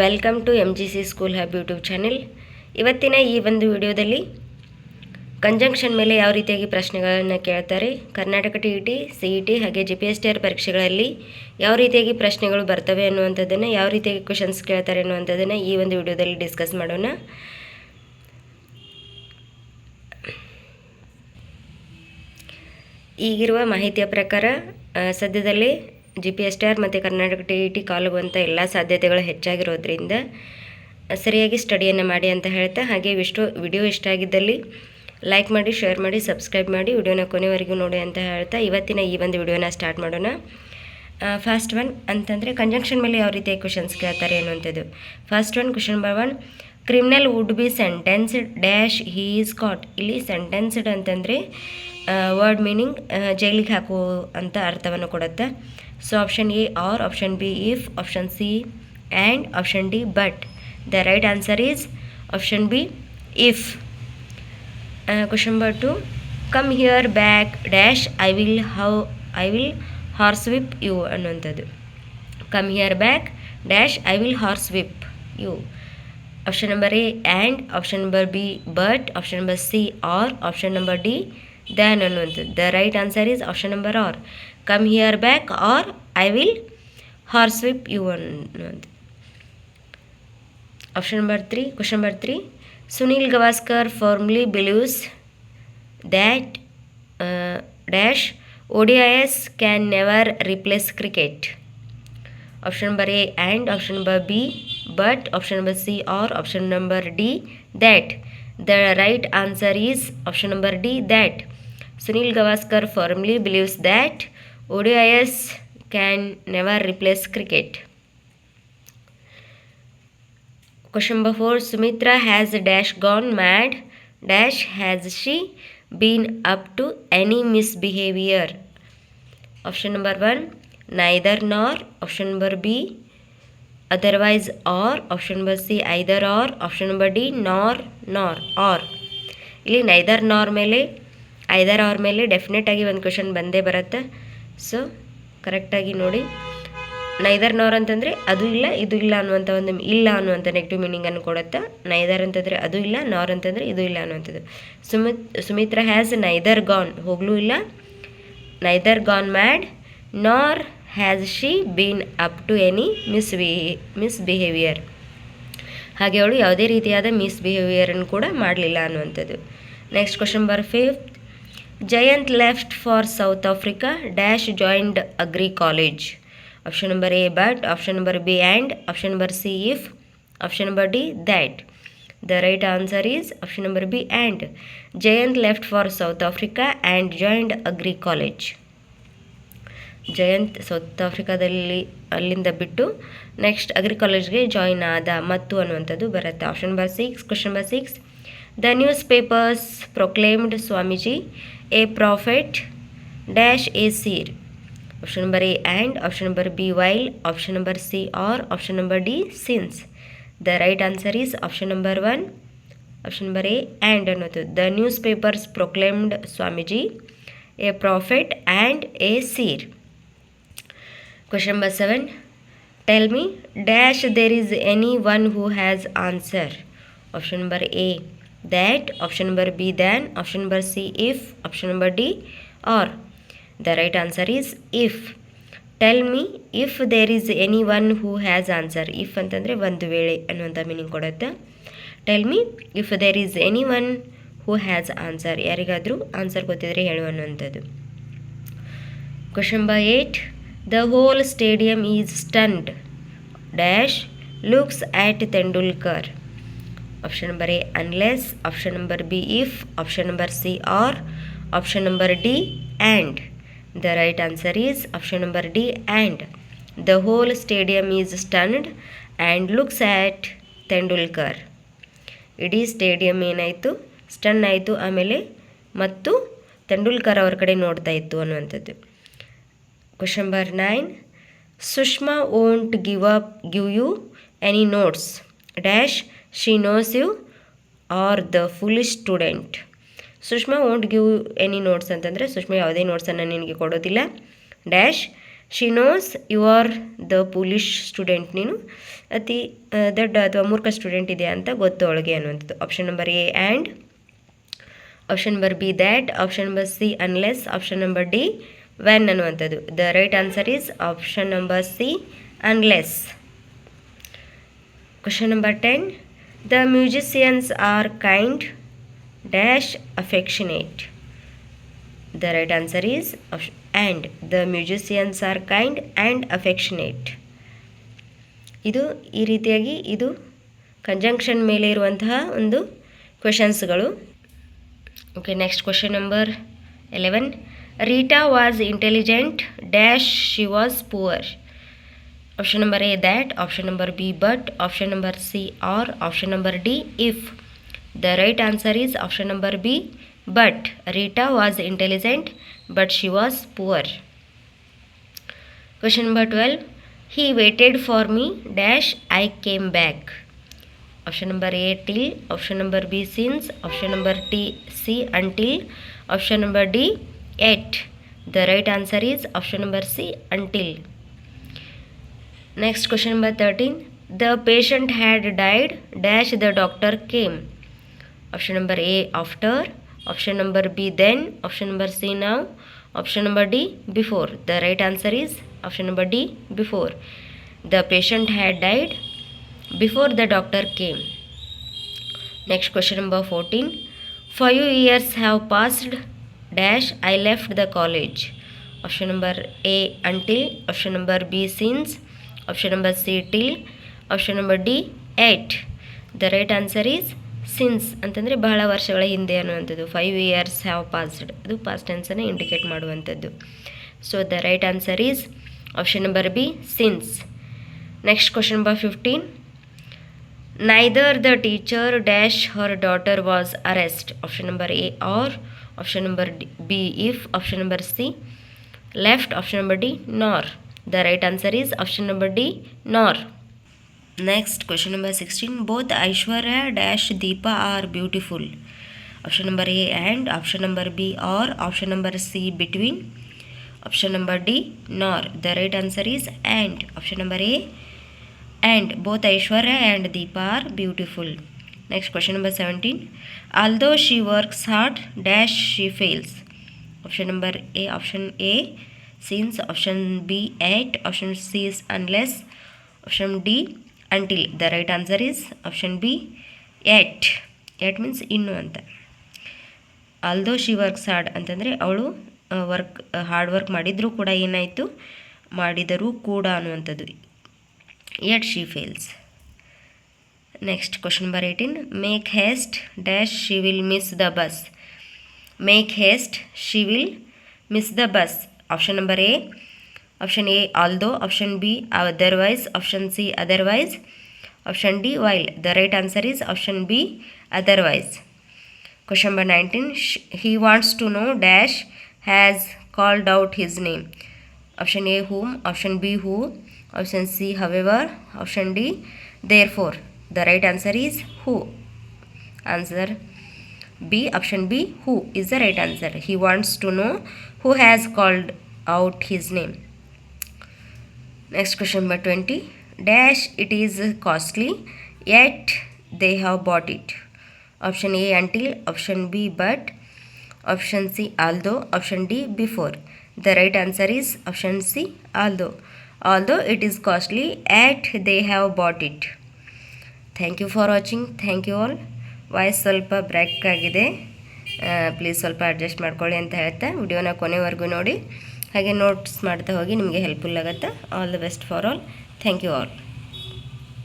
Welcome to M G C school hub YouTube channel ಇವತ್ತಿನ ಈ ಒಂದು ವಿಡಿಯೋದಲ್ಲಿ ಕಂಜಂಕ್ಷನ್ ಮೇಲೆ ಯಾವ ರೀತಿಯಾಗಿ ಪ್ರಶ್ನೆಗಳನ್ನು ಕೇಳ್ತಾರೆ, Karnataka T E T C E T ಹಾಗೆ G P S T R ಪರೀಕ್ಷೆಗಳಲ್ಲಿ ಯಾವ ರೀತಿಯಾಗಿ ಪ್ರಶ್ನೆಗಳು ಬರ್ತವೆ ಅನ್ನುವಂಥದ್ದನ್ನು, ಯಾವ ರೀತಿಯಾಗಿ ಕ್ವಶನ್ಸ್ ಕೇಳ್ತಾರೆ ಅನ್ನುವಂಥದ್ದನ್ನು ಈ ಒಂದು ವಿಡಿಯೋದಲ್ಲಿ ಡಿಸ್ಕಸ್ ಮಾಡೋಣ. ಈಗಿರುವ ಮಾಹಿತಿಯ ಪ್ರಕಾರ ಸದ್ಯದಲ್ಲಿ G P S T R ಮತ್ತು ಕರ್ನಾಟಕ ಟಿ ಇ ಟಿ ಕಾಲುಗುವಂಥ ಎಲ್ಲ ಸಾಧ್ಯತೆಗಳು ಹೆಚ್ಚಾಗಿರೋದ್ರಿಂದ ಸರಿಯಾಗಿ ಸ್ಟಡಿಯನ್ನು ಮಾಡಿ ಅಂತ ಹೇಳ್ತಾ, ಹಾಗೆ ಇಷ್ಟು ವಿಡಿಯೋ ಇಷ್ಟ ಆಗಿದ್ದಲ್ಲಿ ಲೈಕ್ ಮಾಡಿ ಶೇರ್ ಮಾಡಿ ಸಬ್ಸ್ಕ್ರೈಬ್ ಮಾಡಿ, ವಿಡಿಯೋನ ಕೊನೆವರೆಗೂ ನೋಡಿ ಅಂತ ಹೇಳ್ತಾ ಇವತ್ತಿನ ಈ ಒಂದು ವಿಡಿಯೋನ ಸ್ಟಾರ್ಟ್ ಮಾಡೋಣ. ಫಸ್ಟ್ ಒನ್ ಅಂತಂದರೆ ಕಂಜಂಕ್ಷನ್ ಮೇಲೆ ಯಾವ ರೀತಿಯ ಕ್ವಶನ್ಸ್ ಕೇಳ್ತಾರೆ ಅನ್ನುವಂಥದ್ದು first one question number one criminal would be sentenced dash he is caught ಇಲ್ಲಿ ಸೆಂಟೆನ್ಸ್ಡ್ ಅಂತಂದರೆ ವರ್ಡ್ ಮೀನಿಂಗ್ ಜೈಲಿಗೆ ಹಾಕು ಅಂತ ಅರ್ಥವನ್ನು ಕೊಡುತ್ತೆ. So option A or option B if option C and option D but the right answer is option B if question number two come here back dash I will how I will horse whip you ಅನ್ನುವಂಥದ್ದು. Come here back dash I will horse whip you Option number A and option number B but option number C or option number D than ಅನ್ನುವಂಥದ್ದು the right answer is option number or come here back or I will horse whip you ಅನ್ನುವಂಥದ್ದು option number three question number three Sunil Gavaskar formally believes that dash ODIs can never replace cricket. Option number A and option number B, but option number C or option number D that. The right answer is option number D that. Sunil Gavaskar firmly believes that ODIs can never replace cricket. Question number 4 Sumitra has dash gone mad dash has she been up to any misbehavior? Option number 1 neither nor. Option number B otherwise or. Option number C, either or. Option number D, nor nor, or. ಇಲ್ಲಿ neither nor ಮೇಲೆ either R ಮೇಲೆ definite ಆಗಿ ಒಂದು question ಬಂದೇ ಬರುತ್ತೆ so ಕರೆಕ್ಟಾಗಿ ನೋಡಿ neither ನಾರ್ ಅಂತಂದರೆ ಅದು ಇಲ್ಲ, ಇದು ಇಲ್ಲ ಅನ್ನುವಂಥ ಒಂದು, ಇಲ್ಲ ಅನ್ನುವಂಥ ನೆಗೆಟಿವ್ ಮೀನಿಂಗನ್ನು ಕೊಡುತ್ತೆ ನೈದರ್ ಅಂತಂದರೆ ಅದು ಇಲ್ಲ ನಾರ್ ಅಂತಂದರೆ ಇದು ಇಲ್ಲ ಅನ್ನುವಂಥದ್ದು Sumit, Sumitra has neither gone ಹೋಗಲೂ ಇಲ್ಲ neither gone mad nor has she been up to any mis ವಿಹಿ misbehaviour ಹಾಗೆ ಅವಳು ಯಾವುದೇ ರೀತಿಯಾದ ಮಿಸ್ಬಿಹೇವಿಯರನ್ನು ಕೂಡ ಮಾಡಲಿಲ್ಲ ಅನ್ನುವಂಥದ್ದು. Next question number fifth Jayant left for South Africa dash joined agri college option number A but option number B and option number C if option number D that the right answer is option number B and Jayant left for South Africa and joined agri college Jayant South ಆಫ್ರಿಕಾದಲ್ಲಿ ಅಲ್ಲಿಂದ ಬಿಟ್ಟು next agri ಕಾಲೇಜ್ಗೆ join ಆದ ಮತ್ತು ಅನ್ನುವಂಥದ್ದು ಬರುತ್ತೆ. Option number six question number six the newspapers proclaimed Swamiji a prophet dash a seer option number A and option number B while option number C or option number D since the right answer is option number one option number A and ಅನ್ನೋದು the newspapers proclaimed Swamiji a prophet and a seer Question number 7. Tell me, dash there is any one who has answer. Option number A, that. Option number B, then. Option number C, if. Option number D, or. The right answer is if. Tell me if there is any one who has answer. If ಅಂತಂದರೆ ಒಂದು ವೇಳೆ ಅನ್ನುವಂಥ meaning ಕೊಡುತ್ತೆ tell me if there is any one who has answer ಯಾರಿಗಾದರೂ answer ಗೊತ್ತಿದ್ರೆ ಹೇಳು ಅನ್ನುವಂಥದ್ದು question number eight the whole stadium is stunned dash looks at Tendulkar option number A unless option number B if option number C or option number D and the right answer is option number D and the whole stadium is stunned and looks at Tendulkar ಇಡೀ stadium ಏನಾಯಿತು? Stun ಆಯಿತು ಆಮೇಲೆ ಮತ್ತು ತೆಂಡೂಲ್ಕರ್ ಅವ್ರ ಕಡೆ ನೋಡ್ತಾ ಇತ್ತು ಅನ್ನುವಂಥದ್ದು. Question number nine Sushma won't give up give you any notes dash she knows you are the foolish student Sushma won't give any notes ಅಂತಂದರೆ ಸುಷ್ಮಾ ಯಾವುದೇ ನೋಟ್ಸನ್ನು ನಿನಗೆ ಕೊಡೋದಿಲ್ಲ. Dash she knows you are the foolish student ನೀನು ಅತಿ ದೊಡ್ಡ ಅಥವಾ ಮೂರ್ಖ ಸ್ಟೂಡೆಂಟ್ ಇದೆಯಾ ಅಂತ ಗೊತ್ತು ಅವಳಿಗೆ ಅನ್ನುವಂಥದ್ದು. Option number A and option number B that option number C unless option number D when ಅನ್ನುವಂಥದ್ದು. The right answer is option number C unless question number ten the musicians are kind dash affectionate the right answer is and the musicians are kind and affectionate ಇದು ಈ ರೀತಿಯಾಗಿ ಇದು conjunction ಮೇಲೆ ಇರುವಂತಹ ಒಂದು ಕ್ವೆಶನ್ಸ್ಗಳು okay next question number eleven Rita was intelligent, dash, she was poor. Option number A that, option number B but, option number C or, option number D if. The right answer is option number B but. Rita was intelligent but she was poor. Question number 12. He waited for me dash I came back. Option number A till, option number B since, option number T C until, option number D yet the right answer is option number c until. Next question number 13 the patient had died dash the doctor came. Option number a after. Option number b then. Option number c now. Option number d before. The right answer is option number d before. The patient had died before the doctor came. Next question number 14 five years have passed dash I left the college option number A until option number B since option number C till option number D at the right answer is since ಅಂತಂದರೆ ಬಹಳ ವರ್ಷಗಳ ಹಿಂದೆ ಅನ್ನುವಂಥದ್ದು. Five years have passed ಅದು past ಟೆನ್ಸನ್ನು indicate ಮಾಡುವಂಥದ್ದು. So the right answer is option number B since next question number fifteen neither the teacher dash her daughter was arrest option number A or option number B if, option number C left, option number D nor. The right answer is option number D nor. Next question number 16 both Aishwarya dash Deepa are beautiful. Option number A and option number B or option number C between. Option number D nor. The right answer is and. Option number A and both Aishwarya and Deepa are beautiful. Next question number 17. Although she works hard dash she fails. Option number A. Option A. Since option B at, Option C is unless. Option D until. The right answer is option B at. At means ಇನ್ನು ಅಂತ although she works hard ಅಂತಂದರೆ ಅವಳು work hard work ಮಾಡಿದರೂ ಕೂಡ ಏನಾಯಿತು ಮಾಡಿದರೂ ಕೂಡ ಅನ್ನುವಂಥದ್ದು yet she fails Next question number 18. Make haste dash she will miss the bus. Make haste she will miss the bus. Option number A. Option A although. Option B otherwise. Option C otherwise. Option D while. The right answer is option B otherwise. Question number 19. He wants to know dash has called out his name. Option A Who. Option B who. Option C however. Option D therefore. The right answer is who. Answer B, option B who is the right answer. He wants to know who has called out his name. Next question number 20. Dash it is costly, yet they have bought it. Option A until, option B but, option C although, option D before. The right answer is option C although. Although it is costly, yet they have bought it. Thank you for watching thank you all voice ಸ್ವಲ್ಪ break ಆಗಿದೆ. Please ಸ್ವಲ್ಪ adjust ಮಾಡ್ಕೊಳ್ಳಿ ಅಂತ ಹೇಳ್ತಾ ವಿಡಿಯೋನ ಕೊನೆವರೆಗೂ ನೋಡಿ. ಹಾಗೆ ನೋಟ್ಸ್ ಮಾಡ್ತಾ ಹೋಗಿ ನಿಮಗೆ ಹೆಲ್ಪ್ಫುಲ್ ಆಗುತ್ತೆ? All the best for all thank you all